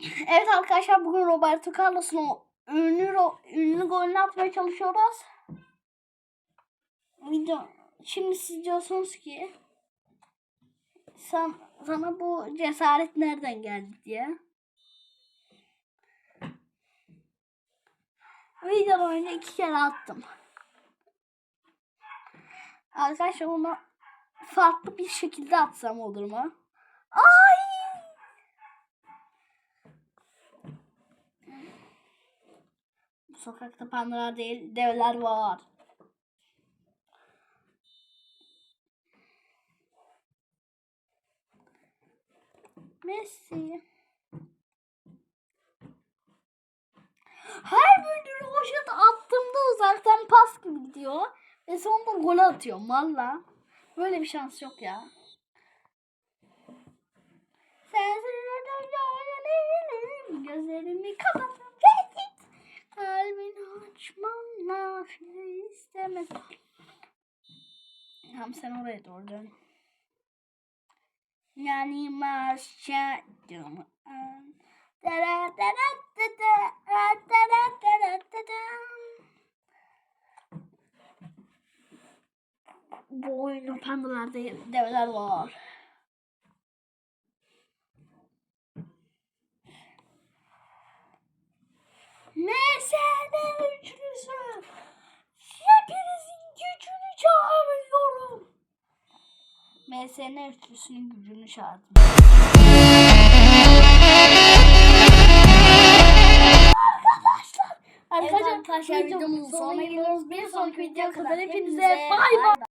Evet arkadaşlar bugün Roberto Carlos'un o ünlü, ünlü golünü atmaya çalışıyoruz. Video şimdi siz diyorsunuz ki sen, sana bu cesaret nereden geldi diye. Videodan önce iki kere attım. Arkadaşlar onu farklı bir şekilde atsam olur mu? Ay! Bu sokakta pandalar değil, devler var. Messi. Her bir roşet attığımda uzaktan pas gibi gidiyor. Ve sonunda gol atıyorum valla. Böyle bir şans yok ya. Gözlerimi kapatıp istemez. Tamam sen oraya doğru dön. Yani maşadım. Dara dara dara dara dara dara. Bu oyunda değil, devler var. MSN üçlüsü. Hepinizin gücünü çağırıyorum. MSN üçlüsünün gücünü çağırdım. Arkadaşlar, arkadaşlar, videomuzun sonuna geliyoruz. Bir sonraki videoya kadar hepinize bay bay.